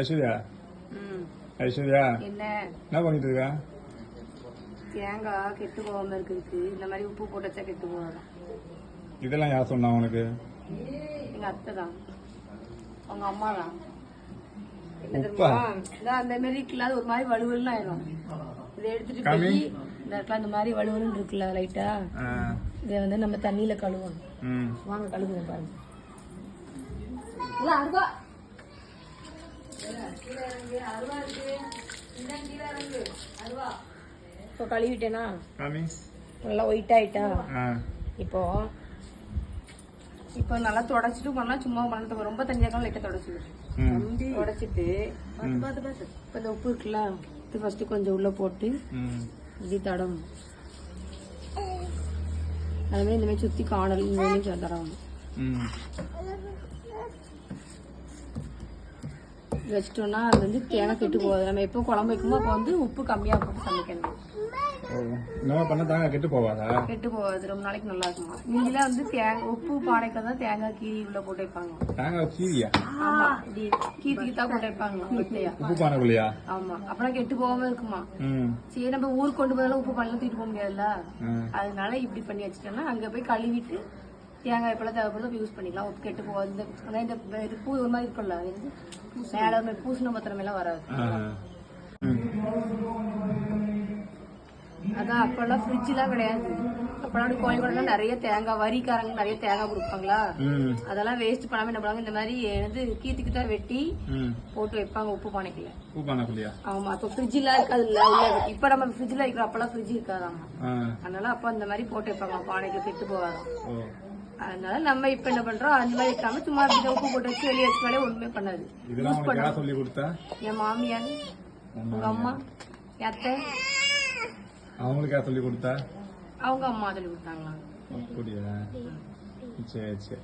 ஐஸ்வர்யா? ஐஸ்வர்யா? என்ன? பண்ணிட்டு இருக்க? தேங்காய் கெட்டு போகாம இருக்குதுக்கு. இந்த மாதிரி உப்பு போட்டு வச்சா கெட்டு போகாதான் இதெல்லாம் யார் சொன்னா உனக்கு? எங்க அத்தை தான். அவங்க அம்மா தான். அந்த மாதிரி இருக்குல்ல ஒரு மாதிரி வலுவலுன்னு ஆயிரும். இதை எடுத்துட்டு. போய் இந்த இடத்துல இந்த மாதிரி வலுவலுன்னு இருக்குல்ல லைட்டா இதை வந்து நம்ம தண்ணியில கழுவணும். வாங்க கழுவுங்க பாருங்க. இப்போ கழுவிட்டேனா? நல்லா ஒயிட் ஆயிட்டா? இப்போ? இப்போ நல்லா தொடச்சிட்டு பண்ணா சும்மா பண்ண ரொம்ப தண்ணியாக லைட்டாக தொடச்சிடு ம். உடைச்சிட்டு இப்போ இந்த உப்பு இருக்குல்ல இது ஃபர்ஸ்ட் கொஞ்சம் உள்ள போட்டு ம். இப்படி தடவும் அது மாதிரி இந்த மாதிரி சுத்தி காணல் இந்த மாதிரி வச்சிட்டோம்னா அது வந்து தேங்காய் கெட்டு போகாது. நம்ம எப்போ குழம்பு வைக்குமோ அப்போ வந்து உப்பு கம்மியாக போட்டு சமைக்கணும். பண்ண கெட்டு போவாதா கெட்டு போகாது. ரொம்ப நாளைக்கு நல்லா இருக்குமா? முந்திலாம் வந்து தேங்காய் உப்பு பானைக்கு தான் தேங்காய் கீரி உள்ள போட்டு வைப்பாங்க. தேங்காய் கீரியா? ஆமா இப்படி கீத்தா போட்டு வைப்பாங்க வீட்லயா உப்பு பானைக்குள்ளையா? ஆமா அப்புறம் கெட்டு போகாம இருக்குமா? சரி நம்ம ஊருக்கு கொண்டு போதாலும் உப்பு பண்ணலாம் தூக்கிட்டு போக முடியாதுல்ல? அதனால இப்படி பண்ணி வச்சுட்டோம்னா அங்க போய் கழுவிட்டு தேங்காய் எப்பெல்லாம் தேவைப்படுதோ யூஸ் பண்ணிக்கலாம். உப்பு கெட்டு போகாது. இந்த இந்த இது பூ ஒரு மாதிரி இருக்கும்ல மேல மாதிரி பூசண வராது. அதான் அப்பெல்லாம் ஃப்ரிட்ஜ் எல்லாம் கிடையாது. அப்பெல்லாம் கோழிக்கோடலாம் நிறைய தேங்காய் வரிக்காரங்க நிறைய தேங்காய் கொடுப்பாங்களா? அதெல்லாம் வேஸ்ட் பண்ணாம என்ன பண்ணுவாங்க? இந்த மாதிரி வந்து கீத்துக்கு தான் வெட்டி போட்டு வைப்பாங்க உப்பு பானைக்குள்ள. உப்பு பானைக்குள்ளையா? ஆமா அப்ப ஃப்ரிட்ஜ் எல்லாம் இருக்காதுல்ல உள்ள இப்ப நம்ம ஃப்ரிட்ஜ்ல வைக்கிற அப்பெல்லாம் ஃப்ரிட்ஜ் இருக்காதாமா? அதனால அப்ப அந்த மாதிரி போட்டு வைப்பாங்க பானைக்கு கெட்டு போகாதான் ஓ. அதனால நம்ம இப்ப என்ன பண்றோம் அந்த மாதிரி வைக்காம சும்மா அப்படி உப்பு போட்டு வச்சு வெளியே வச்சுனாலே ஒண்ணுமே பண்ணாது. சொல்லி கொடுத்தா? என் மாமியார் உங்க அம்மா அத்தை. அவங்களுக்கு யார் சொல்லி கொடுத்தா? அவங்க அம்மா சொல்லி கொடுத்தாங்களா அப்படியா? சரி சரி.